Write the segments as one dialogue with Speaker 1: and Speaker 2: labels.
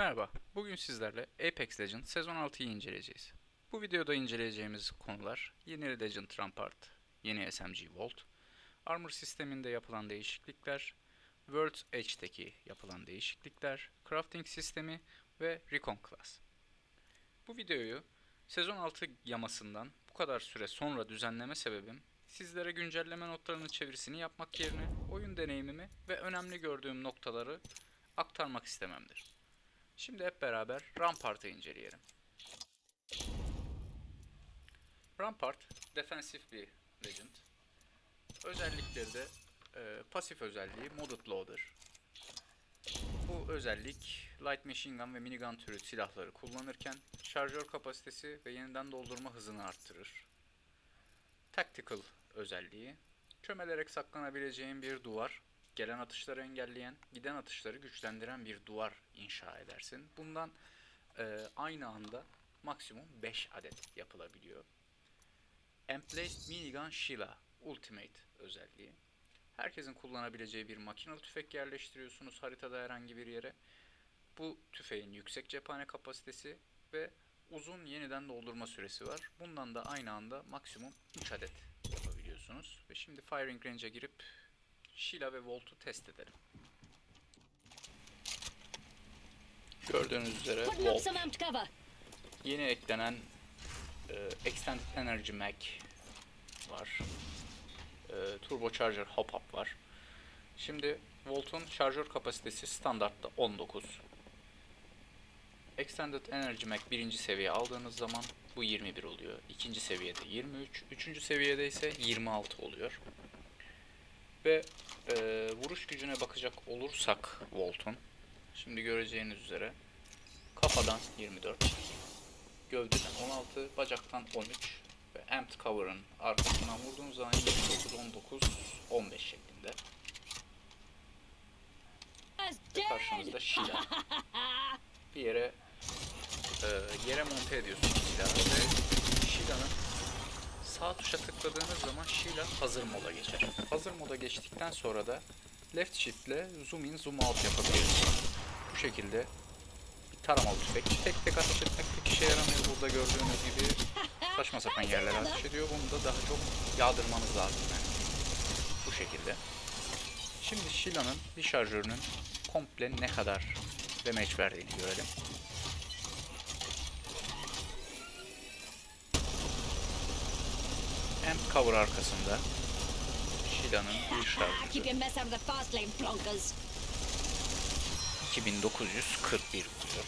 Speaker 1: Merhaba, bugün sizlerle Apex Legends sezon 6'yı inceleyeceğiz. Bu videoda inceleyeceğimiz konular yeni Legend Rampart, yeni SMG Vault, Armor sisteminde yapılan değişiklikler, World's Edge'deki yapılan değişiklikler, Crafting sistemi ve Recon Class. Bu videoyu sezon 6 yamasından bu kadar süre sonra düzenleme sebebim sizlere güncelleme notlarının çevirisini yapmak yerine oyun deneyimimi ve önemli gördüğüm noktaları aktarmak istememdir. Şimdi hep beraber Rampart'ı inceleyelim. Rampart, defensif bir legend. Özellikleri de e, pasif özelliği Modded Loader. Bu özellik Light Machine Gun ve Minigun türü silahları kullanırken şarjör kapasitesi ve yeniden doldurma hızını arttırır. Tactical özelliği, çömelerek saklanabileceğin bir duvar, gelen atışları engelleyen, giden atışları güçlendiren bir duvar inşa edersin. Bundan e, aynı anda maksimum 5 adet yapılabiliyor. Emplaced Minigun Sheila Ultimate özelliği. Herkesin kullanabileceği bir makinalı tüfek yerleştiriyorsunuz haritada herhangi bir yere. Bu tüfeğin yüksek cephane kapasitesi ve uzun yeniden doldurma süresi var. Bundan da aynı anda maksimum 3 adet yapabiliyorsunuz. Ve şimdi firing range'e girip Sheila ve Volt'u test edelim. Gördüğünüz üzere
Speaker 2: up
Speaker 1: Volt yeni eklenen e, Extended Energy Mag var. E, Turbocharger Hop-Up var. Şimdi Volt'un şarjör kapasitesi standartta 19. Extended Energy Mag birinci seviye aldığınız zaman bu 21 oluyor. İkinci seviyede 23. Üçüncü seviyede ise 26 oluyor. Ve e, vuruş gücüne bakacak olursak Volt'un şimdi göreceğiniz üzere kafadan 24 gövdeden 16 bacaktan 13 ve amped cover'ın arkasından vurduğunuz zaman 29 19 15 şeklinde. Ve karşınızda Sheila bir yere e, yere monte ediyorsunuz silahı ve Sheila'nın sağ tuşa tıkladığınız zaman Sheila hazır moda geçer. Hazır moda geçtikten sonra da left shift ile zoom in zoom out yapabiliyorsunuz. Bu şekilde bir taramalı tüfek. Tek tek ateş etmek pek işe yaramıyor. Burada gördüğünüz gibi saçma sapan yerlere ateş ediyor. Bunu da daha çok yağdırmanız lazım yani. Bu şekilde. Şimdi Shila'nın bir şarjörünün komple ne kadar damage verdiğini görelim. Amp cover arkasında Shila'nın bir
Speaker 2: plonkers.
Speaker 1: 2941 vuruyor.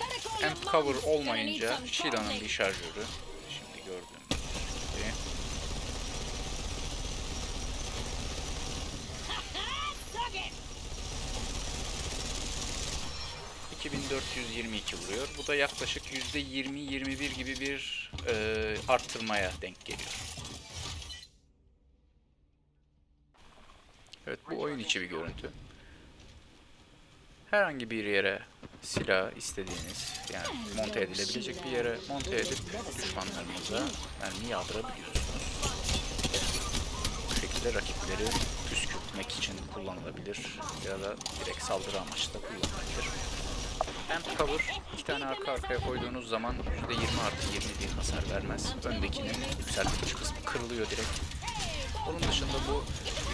Speaker 2: Better call your
Speaker 1: Amp
Speaker 2: mum.
Speaker 1: cover olmayınca Shila'nın bir şarjörü şimdi gördüğünüz 2422 vuruyor. Bu da yaklaşık %20-21 gibi bir e, arttırmaya denk geliyor. Evet bu oyun içi bir görüntü. Herhangi bir yere silah istediğiniz yani monte edilebilecek bir yere monte edip düşmanlarınıza mermi yağdırabiliyorsunuz. Bu şekilde rakipleri püskürtmek için kullanılabilir ya da direkt saldırı amaçlı da kullanılabilir. Amp cover iki tane arka arkaya koyduğunuz zaman %20 artı 20 bir hasar vermez. Öndekinin yükseltilmiş kısmı kırılıyor direkt. Onun dışında bu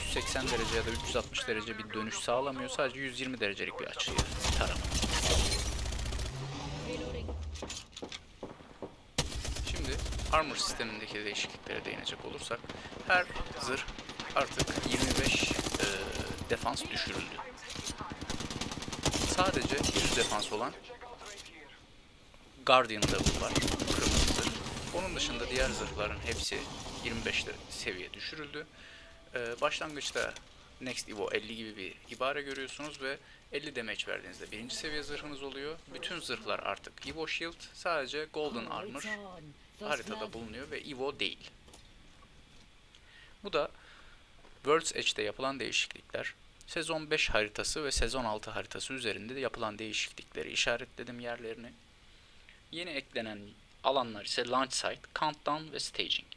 Speaker 1: 180 derece ya da 360 derece bir dönüş sağlamıyor. Sadece 120 derecelik bir açıyı tarama. Şimdi armor sistemindeki değişikliklere değinecek olursak her zırh artık 25 e, defans düşürüldü. Sadece 100 defans olan Guardian level var. Kırmızı. Onun dışında diğer zırhların hepsi 25 de- seviye düşürüldü. E, başlangıçta Next Evo 50 gibi bir ibare görüyorsunuz ve 50 damage verdiğinizde birinci seviye zırhınız oluyor. Bütün zırhlar artık Evo Shield, sadece Golden Armor haritada bulunuyor ve Evo değil. Bu da World's Edge'de yapılan değişiklikler. Sezon 5 haritası ve sezon 6 haritası üzerinde de yapılan değişiklikleri işaretledim yerlerini. Yeni eklenen alanlar ise launch site, countdown ve staging.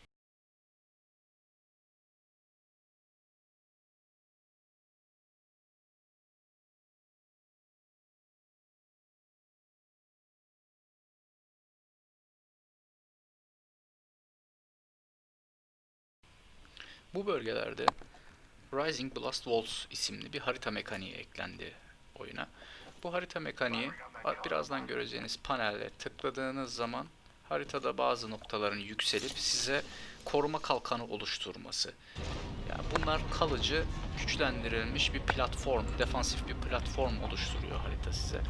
Speaker 1: Bu bölgelerde Rising Blast Walls isimli bir harita mekaniği eklendi oyuna. Bu harita mekaniği birazdan göreceğiniz panelle tıkladığınız zaman haritada bazı noktaların yükselip size koruma kalkanı oluşturması. Yani bunlar kalıcı, güçlendirilmiş bir platform, defansif bir platform oluşturuyor harita size.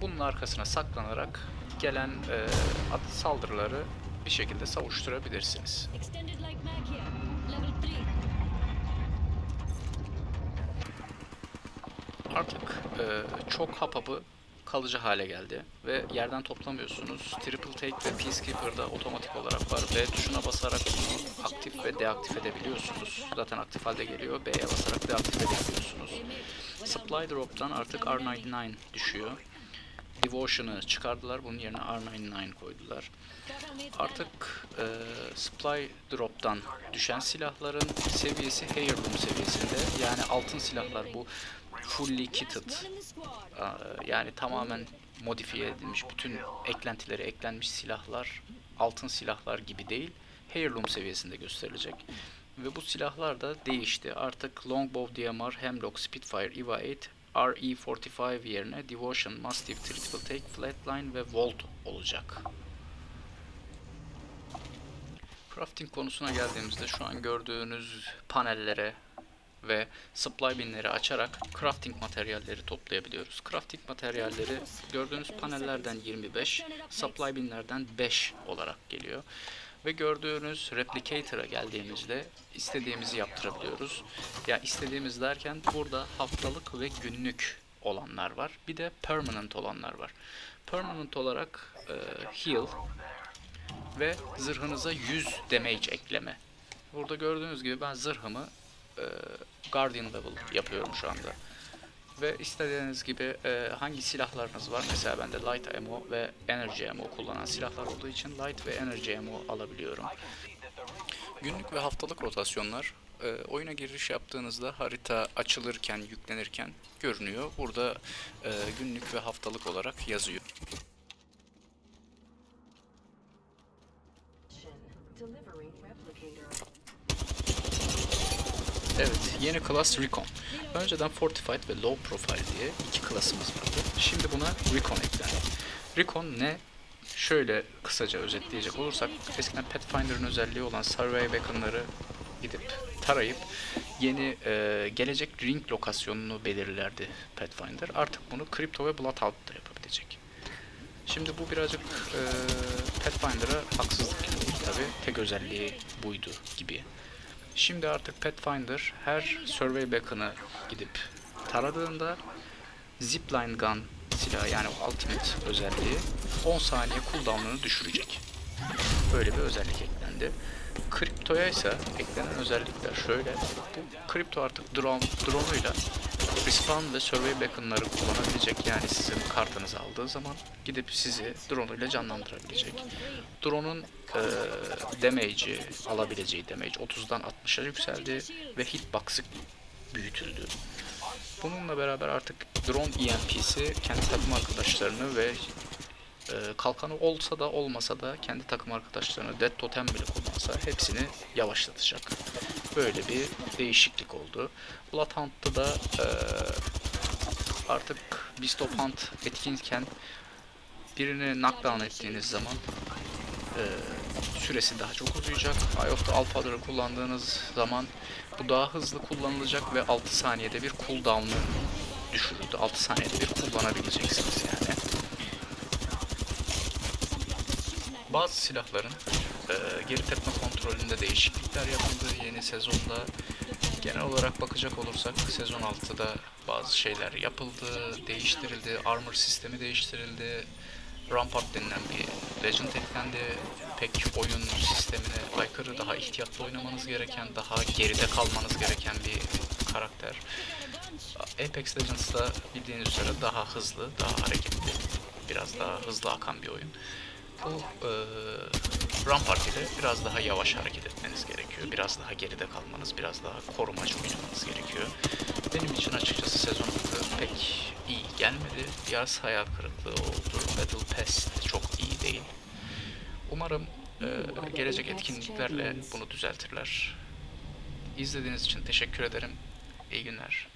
Speaker 1: Bunun arkasına saklanarak gelen e, saldırıları bir şekilde savuşturabilirsiniz.
Speaker 2: Extended light mag here. Level 3.
Speaker 1: Artık e, çok hapapı kalıcı hale geldi ve yerden toplamıyorsunuz. Triple Take ve Peacekeeper'da otomatik olarak var. B tuşuna basarak aktif ve deaktif edebiliyorsunuz. Zaten aktif halde geliyor. B'ye basarak deaktif edebiliyorsunuz. Supply Drop'tan artık R99 düşüyor. Devotion'ı çıkardılar. Bunun yerine R99 koydular. Artık e, Supply Drop'tan düşen silahların seviyesi Heirloom seviyesinde. Yani altın silahlar bu fully kitted. Aa, yani tamamen modifiye edilmiş, bütün eklentileri eklenmiş silahlar, altın silahlar gibi değil, heirloom seviyesinde gösterilecek. Ve bu silahlar da değişti. Artık Longbow DMR, Hemlock, Spitfire, EVA 8, RE45 yerine Devotion, Mastiff, Triple Take, Flatline ve Volt olacak. Crafting konusuna geldiğimizde şu an gördüğünüz panellere ve supply binleri açarak crafting materyalleri toplayabiliyoruz. Crafting materyalleri gördüğünüz panellerden 25, supply binlerden 5 olarak geliyor. Ve gördüğünüz replicator'a geldiğimizde istediğimizi yaptırabiliyoruz. Ya istediğimiz derken burada haftalık ve günlük olanlar var. Bir de permanent olanlar var. Permanent olarak e, heal ve zırhınıza 100 damage ekleme. Burada gördüğünüz gibi ben zırhımı e, Guardian level yapıyorum şu anda. Ve istediğiniz gibi e, hangi silahlarınız var? Mesela bende Light Ammo ve Energy Ammo kullanan silahlar olduğu için Light ve Energy Ammo alabiliyorum. Günlük ve haftalık rotasyonlar e, oyuna giriş yaptığınızda harita açılırken, yüklenirken görünüyor. Burada e, günlük ve haftalık olarak yazıyor. Evet, yeni klas Recon. Önceden Fortified ve Low Profile diye iki klasımız vardı. Şimdi buna Recon eklendi. Recon ne? Şöyle kısaca özetleyecek olursak, eskiden Pathfinder'ın özelliği olan Survey Beacon'ları gidip tarayıp yeni e, gelecek ring lokasyonunu belirlerdi Pathfinder. Artık bunu Crypto ve Bloodhound'da yapabilecek. Şimdi bu birazcık e, Pathfinder'a haksızlık gibi oldu tabi. Tek özelliği buydu gibi. Şimdi artık Pathfinder her Survey Beacon'ı gidip taradığında Zipline Gun silahı yani Ultimate özelliği 10 saniye cooldown'unu düşürecek. Böyle bir özellik eklendi. Kriptoya ise eklenen özellikler şöyle. Bu kripto artık drone, drone'uyla respawn ve survey beacon'ları kullanabilecek. Yani sizin kartınızı aldığı zaman gidip sizi drone'uyla canlandırabilecek. Drone'un e, damage'i, alabileceği damage 30'dan 60'a yükseldi ve hitbox'ı büyütüldü. Bununla beraber artık drone EMP'si kendi takım arkadaşlarını ve e, kalkanı olsa da olmasa da kendi takım arkadaşlarını Dead Totem bile kullansa hepsini yavaşlatacak. Böyle bir değişiklik oldu. Bloodhound'da da e, artık Beast of Hunt etkinken birini knockdown ettiğiniz zaman e, süresi daha çok uzayacak. Eye of the Alphadar'ı kullandığınız zaman bu daha hızlı kullanılacak ve 6 saniyede bir cooldown'u düşürüldü. 6 saniyede bir kullanabileceksiniz yani. Bazı silahların e, geri tepme kontrolünde değişiklikler yapıldı yeni sezonda. Genel olarak bakacak olursak sezon 6'da bazı şeyler yapıldı, değiştirildi, armor sistemi değiştirildi. Rampart denilen bir legend eklendi. Pek oyun sistemine aykırı, daha ihtiyatlı oynamanız gereken, daha geride kalmanız gereken bir karakter. Apex Legends'da bildiğiniz üzere daha hızlı, daha hareketli, biraz daha hızlı akan bir oyun. Bu e, Rampart ile biraz daha yavaş hareket etmeniz gerekiyor. Biraz daha geride kalmanız, biraz daha korumacı oynamanız gerekiyor. Benim için açıkçası sezon altı pek iyi gelmedi. Biraz hayal kırıklığı oldu. Battle Pass de çok iyi değil. Umarım e, gelecek etkinliklerle bunu düzeltirler. İzlediğiniz için teşekkür ederim. İyi günler.